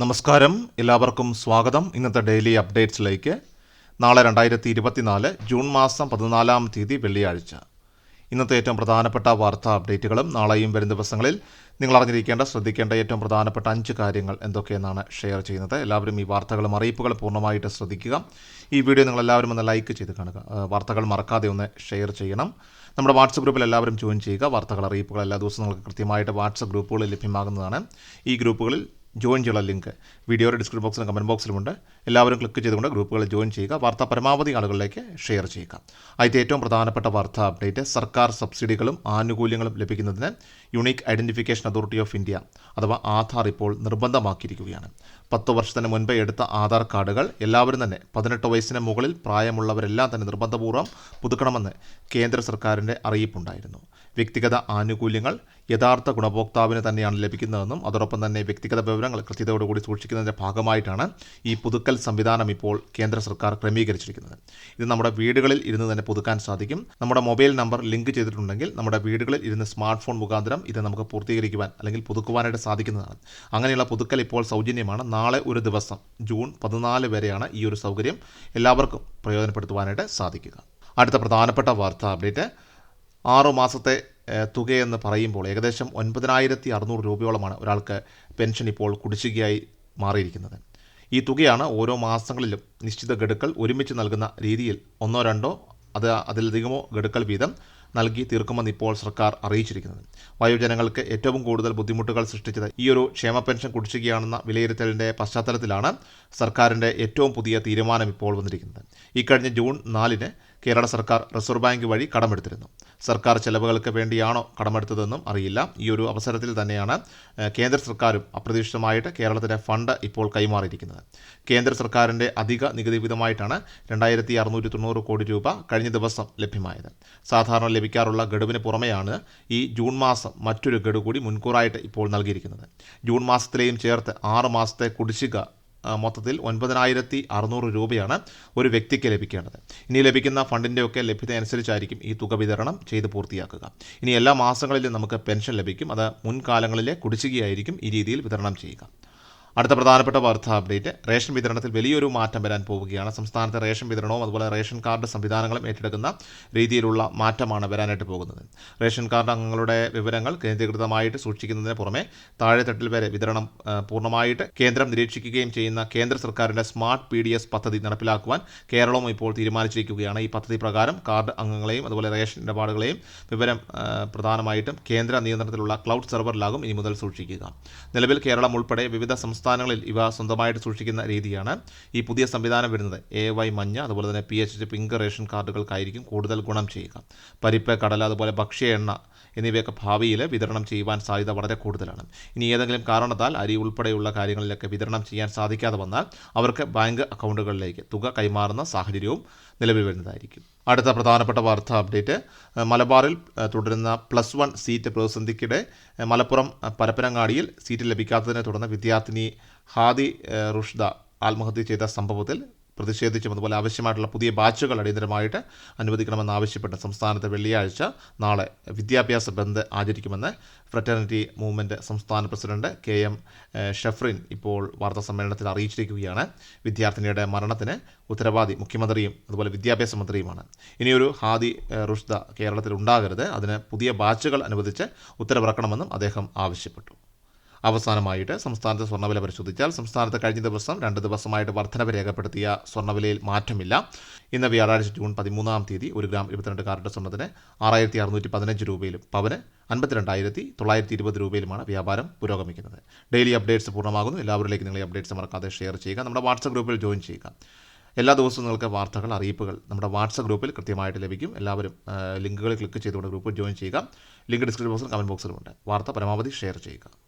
നമസ്കാരം. എല്ലാവർക്കും സ്വാഗതം. ഇന്നത്തെ ഡെയിലി അപ്ഡേറ്റ്സിലേക്ക്. നാളെ രണ്ടായിരത്തി ഇരുപത്തിനാല് ജൂൺ മാസം പതിനാലാം തീയതി വെള്ളിയാഴ്ച. ഇന്നത്തെ ഏറ്റവും പ്രധാനപ്പെട്ട വാർത്താ അപ്ഡേറ്റുകളും നാളെയും വരും ദിവസങ്ങളിൽ നിങ്ങൾ അറിഞ്ഞിരിക്കേണ്ട ശ്രദ്ധിക്കേണ്ട ഏറ്റവും പ്രധാനപ്പെട്ട അഞ്ച് കാര്യങ്ങൾ എന്തൊക്കെയെന്നാണ് ഷെയർ ചെയ്യുന്നത്. എല്ലാവരും ഈ വാർത്തകളും അറിയിപ്പുകളും പൂർണമായിട്ട് ശ്രദ്ധിക്കുക. ഈ വീഡിയോ നിങ്ങൾ എല്ലാവരും ഒന്ന് ലൈക്ക് ചെയ്ത് കാണുക. വാർത്തകൾ മറക്കാതെ ഒന്ന് ഷെയർ ചെയ്യണം. നമ്മുടെ വാട്സപ്പ് ഗ്രൂപ്പിൽ എല്ലാവരും ജോയിൻ ചെയ്യുക. വാർത്തകൾ അറിയിപ്പുകൾ എല്ലാ ദിവസവും നിങ്ങൾക്ക് കൃത്യമായിട്ട് വാട്സപ്പ് ഗ്രൂപ്പുകളിൽ ലഭ്യമാകുന്നതാണ്. ഈ ഗ്രൂപ്പുകളിൽ ജോയിൻ ചെയ്യാനുള്ള ലിങ്ക് വീഡിയോയുടെ ഡിസ്ക്രിപ്ഷൻ ബോക്സിലും കമന്റ് ബോക്സിലുമുണ്ട് എല്ലാവരും ക്ലിക്ക് ചെയ്തുകൊണ്ട് ഗ്രൂപ്പുകളിൽ ജോയിൻ ചെയ്യുക. വാർത്ത പരമാവധി ആളുകളിലേക്ക് ഷെയർ ചെയ്യുക. അതിന്റെ ഏറ്റവും പ്രധാനപ്പെട്ട വാർത്താ അപ്ഡേറ്റ് സർക്കാർ സബ്സിഡികളും ആനുകൂല്യങ്ങളും ലഭിക്കുന്നതിന് unique identification authority of India അഥവാ ആധാർ ഇപ്പോൾ നിർബന്ധമാക്കിയിരിക്കുകയാണ്. പത്ത് വർഷത്തിന് മുൻപ് എടുത്ത ആധാർ കാർഡുകൾ എല്ലാവരും തന്നെ പതിനെട്ട് വയസ്സിന് മുകളിൽ പ്രായമുള്ളവരെല്ലാം തന്നെ നിർബന്ധപൂർവം പുതുക്കണമെന്ന് കേന്ദ്ര സർക്കാരിന്റെ അറിയിപ്പുണ്ടായിരുന്നു. വ്യക്തിഗത ആനുകൂല്യങ്ങൾ യഥാർത്ഥ ഗുണഭോക്താവിന് തന്നെയാണ് ലഭിക്കുന്നതെന്നും അതോടൊപ്പം തന്നെ വ്യക്തിഗത വിവരങ്ങൾ കൃത്യതയോടുകൂടി സൂക്ഷിക്കുന്നതിന്റെ ഭാഗമായിട്ടാണ് ഈ പുതുക്കൽ സംവിധാനം ഇപ്പോൾ കേന്ദ്ര സർക്കാർ ക്രമീകരിച്ചിരിക്കുന്നത്. ഇത് നമ്മുടെ വീടുകളിൽ ഇരുന്ന് തന്നെ പുതുക്കാൻ സാധിക്കും. നമ്മുടെ മൊബൈൽ നമ്പർ ലിങ്ക് ചെയ്തിട്ടുണ്ടെങ്കിൽ നമ്മുടെ വീടുകളിൽ ഇരുന്ന് സ്മാർട്ട് ഫോൺ മുഖാന്തരം ഇത് നമുക്ക് പൂർത്തീകരിക്കുവാൻ അല്ലെങ്കിൽ പുതുക്കുവാനായിട്ട് സാധിക്കുന്നതാണ്. അങ്ങനെയുള്ള പുതുക്കൽ ഇപ്പോൾ സൗജന്യമാണ്. നാളെ ഒരു ദിവസം ജൂൺ പതിനാല് വരെയാണ് ഈ ഒരു സൗകര്യം എല്ലാവർക്കും പ്രയോജനപ്പെടുത്തുവാനായിട്ട് സാധിക്കുക. അടുത്ത പ്രധാനപ്പെട്ട വാർത്താ അപ്ഡേറ്റ്. ആറു മാസത്തെ തുകയെന്ന് പറയുമ്പോൾ ഏകദേശം ഒൻപതിനായിരത്തി അറുന്നൂറ് രൂപയോളമാണ് ഒരാൾക്ക് പെൻഷൻ ഇപ്പോൾ കുടിശ്ശികയായി മാറിയിരിക്കുന്നത്. ഈ തുകയാണ് ഓരോ മാസങ്ങളിലും നിശ്ചിത ഗഡുക്കൾ ഒരുമിച്ച് നൽകുന്ന രീതിയിൽ ഒന്നോ രണ്ടോ അത് അതിലധികമോ ഗഡുക്കൾ വീതം നൽകി തീർക്കുമെന്ന് ഇപ്പോൾ സർക്കാർ അറിയിച്ചിരിക്കുന്നത്. വയോജനങ്ങൾക്ക് ഏറ്റവും കൂടുതൽ ബുദ്ധിമുട്ടുകൾ സൃഷ്ടിച്ചത് ഈ ഒരു ക്ഷേമ പെൻഷൻ കുടിശ്ശികയാണെന്ന വിലയിരുത്തലിന്റെ പശ്ചാത്തലത്തിലാണ് സർക്കാരിന്റെ ഏറ്റവും പുതിയ തീരുമാനം ഇപ്പോൾ വന്നിരിക്കുന്നത്. ഇക്കഴിഞ്ഞ ജൂൺ നാലിന് കേരള സർക്കാർ റിസർവ് ബാങ്ക് വഴി കടമെടുത്തിരുന്നു. സർക്കാർ ചെലവുകൾക്ക് വേണ്ടിയാണോ കടമെടുത്തതെന്നും അറിയില്ല. ഈ ഒരു അവസരത്തിൽ തന്നെയാണ് കേന്ദ്ര സർക്കാരും അപ്രതീക്ഷിതമായിട്ട് കേരളത്തിന് ഫണ്ട് ഇപ്പോൾ കൈമാറിയിരിക്കുന്നത്. കേന്ദ്ര സർക്കാരിന്റെ അധിക നികുതി വിധമായിട്ടാണ് രണ്ടായിരത്തി അറുന്നൂറ്റി തൊണ്ണൂറ് കോടി രൂപ കഴിഞ്ഞ ദിവസം ലഭ്യമായത്. സാധാരണ ലഭിക്കാറുള്ള ഗഡുവിന് പുറമെയാണ് ഈ ജൂൺ മാസം മറ്റൊരു ഗഡു കൂടി മുൻകൂറായിട്ട് ഇപ്പോൾ നൽകിയിരിക്കുന്നത്. ജൂൺ മാസത്തിലെയും ചേർത്ത് ആറ് മാസത്തെ കുടിശ്ശിക മൊത്തത്തിൽ ഒൻപതിനായിരത്തി അറുന്നൂറ് രൂപയാണ് ഒരു വ്യക്തിക്ക് ലഭിക്കേണ്ടത്. ഇനി ലഭിക്കുന്ന ഫണ്ടിന്റെയൊക്കെ ലഭ്യത അനുസരിച്ചായിരിക്കും ഈ തുക വിതരണം ചെയ്ത് പൂർത്തിയാക്കുക. ഇനി എല്ലാ മാസങ്ങളിലും നമുക്ക് പെൻഷൻ ലഭിക്കും. അത് മുൻകാലങ്ങളിലെ കുടിശ്ശികയായിരിക്കും ഈ രീതിയിൽ വിതരണം ചെയ്യുക. അടുത്ത പ്രധാനപ്പെട്ട വാർത്താ അപ്ഡേറ്റ്. റേഷൻ വിതരണത്തിൽ വലിയൊരു മാറ്റം വരാൻ പോവുകയാണ്. സംസ്ഥാനത്തെ റേഷൻ വിതരണവും അതുപോലെ റേഷൻ കാർഡ് സംവിധാനങ്ങളും ഏറ്റെടുക്കുന്ന രീതിയിലുള്ള മാറ്റമാണ് വരാനായിട്ട് പോകുന്നത്. റേഷൻ കാർഡ് അംഗങ്ങളുടെ വിവരങ്ങൾ കേന്ദ്രീകൃതമായിട്ട് സൂക്ഷിക്കുന്നതിന് പുറമെ താഴെത്തട്ടിൽ വരെ വിതരണം പൂർണമായിട്ട് കേന്ദ്രം നിരീക്ഷിക്കുകയും ചെയ്യുന്ന കേന്ദ്ര സർക്കാരിന്റെ സ്മാർട്ട് പി ഡി എസ് പദ്ധതി നടപ്പിലാക്കുവാൻ കേരളവും ഇപ്പോൾ തീരുമാനിച്ചിരിക്കുകയാണ്. ഈ പദ്ധതി പ്രകാരം കാർഡ് അംഗങ്ങളെയും അതുപോലെ റേഷൻ ഇടപാടുകളെയും വിവരം പ്രധാനമായിട്ടും കേന്ദ്ര നിയന്ത്രണത്തിലുള്ള ക്ലൗഡ് സെർവറിലാകും ഇനി മുതൽ സൂക്ഷിക്കുക. നിലവിൽ കേരളം ഉൾപ്പെടെ വിവിധ സംസ്ഥാനങ്ങളിൽ ഇവ സ്വന്തമായിട്ട് സൂക്ഷിക്കുന്ന രീതിയാണ് ഈ പുതിയ സംവിധാനം വരുന്നത്. എ വൈ മഞ്ഞ അതുപോലെ തന്നെ പി എച്ച് പിങ്ക് റേഷൻ കാർഡുകൾക്കായിരിക്കും കൂടുതൽ ഗുണം ചെയ്യുക. പരിപ്പ് കടല അതുപോലെ ഭക്ഷ്യ എണ്ണ എന്നിവയൊക്കെ ഭാവിയിൽ വിതരണം ചെയ്യുവാൻ സാധ്യത വളരെ കൂടുതലാണ്. ഇനി ഏതെങ്കിലും കാരണത്താൽ അരി ഉൾപ്പെടെയുള്ള കാര്യങ്ങളിലൊക്കെ വിതരണം ചെയ്യാൻ സാധിക്കാതെ വന്നാൽ അവർക്ക് ബാങ്ക് അക്കൗണ്ടുകളിലേക്ക് തുക കൈമാറുന്ന സാഹചര്യവും നിലവിൽ വരുന്നതായിരിക്കും. അടുത്ത പ്രധാനപ്പെട്ട വാർത്താ അപ്ഡേറ്റ് മലബാറിൽ തുടരുന്ന പ്ലസ് വൺ സീറ്റ് പ്രതിസന്ധിക്കിടെ മലപ്പുറം പരപ്പനങ്ങാടിയിൽ സീറ്റ് ലഭിക്കാത്തതിനെ തുടർന്ന് വിദ്യാർത്ഥിനി ഹാദി റുഷ്ദ ആത്മഹത്യ ചെയ്ത സംഭവത്തിൽ പ്രതിഷേധിച്ചും അതുപോലെ ആവശ്യമായിട്ടുള്ള പുതിയ ബാച്ചുകൾ അടിയന്തരമായിട്ട് അനുവദിക്കണമെന്ന് ആവശ്യപ്പെട്ട് സംസ്ഥാനത്ത് വെള്ളിയാഴ്ച നാളെ വിദ്യാഭ്യാസ ബന്ദ് ആചരിക്കുമെന്ന് ഫ്രറ്റേണിറ്റി മൂവ്മെന്റ് സംസ്ഥാന പ്രസിഡന്റ് കെ എം ഷഫ്രിൻ ഇപ്പോൾ വാർത്താ സമ്മേളനത്തിൽ അറിയിച്ചിരിക്കുകയാണ്. വിദ്യാർത്ഥിനിയുടെ മരണത്തിന് ഉത്തരവാദി മുഖ്യമന്ത്രിയും അതുപോലെ വിദ്യാഭ്യാസ മന്ത്രിയുമാണ്. ഇനിയൊരു ഹാദി റുഷ്ദ കേരളത്തിൽ ഉണ്ടാകരുത്. അതിന് പുതിയ ബാച്ചുകൾ അനുവദിച്ച് ഉത്തരവിറക്കണമെന്നും അദ്ദേഹം ആവശ്യപ്പെട്ടു. അവസാനമായിട്ട് സംസ്ഥാനത്തെ സ്വർണവില പരിശോധിച്ചാൽ സംസ്ഥാനത്ത് കഴിഞ്ഞ ദിവസം രണ്ട് ദിവസമായിട്ട് വർധനവ് രേഖപ്പെടുത്തിയ സ്വർണവിലയിൽ മാറ്റമില്ല. ഇന്ന് വ്യാഴാഴ്ച ജൂൺ പതിമൂന്നാം തീയതി ഒരു ഗ്രാം ഇരുപത്തിരണ്ട് കാരറ്റ് സ്വർണത്തിന് ആറായിരത്തി അറുന്നൂറ്റി പതിനഞ്ച് രൂപയിലും പവന് അൻപത്തിരണ്ടായിരത്തി തൊള്ളായിരത്തി ഇരുപത് രൂപയിലുമാണ് വ്യാപാരം പുരോഗമിക്കുന്നത്. ഡെയിലി അപ്ഡേറ്റ്സ് പൂർണമാകുന്നു. എല്ലാവരിലേക്ക് നിങ്ങൾ അപ്ഡേറ്റ്സ് മറക്കാതെ ഷെയർ ചെയ്യുക. നമ്മുടെ വാട്സപ്പ് ഗ്രൂപ്പിൽ ജോയിൻ ചെയ്യുക. എല്ലാ ദിവസവും നിങ്ങൾക്ക് വാർത്തകൾ അറിയിപ്പുകൾ നമ്മുടെ വാട്സപ്പ് ഗ്രൂപ്പിൽ കൃത്യമായിട്ട് ലഭിക്കും. എല്ലാവരും ലിങ്കുകൾ ക്ലിക്ക് ചെയ്തുകൊണ്ട് ഗ്രൂപ്പിൽ ജോയിൻ ചെയ്യുക. ലിങ്ക് ഡിസ്ക്രിപ്ഷൻ ബോക്സിലും കമന്റ് ബോക്സിലുമുണ്ട്. വാർത്ത പരമാവധി ഷെയർ ചെയ്യുക.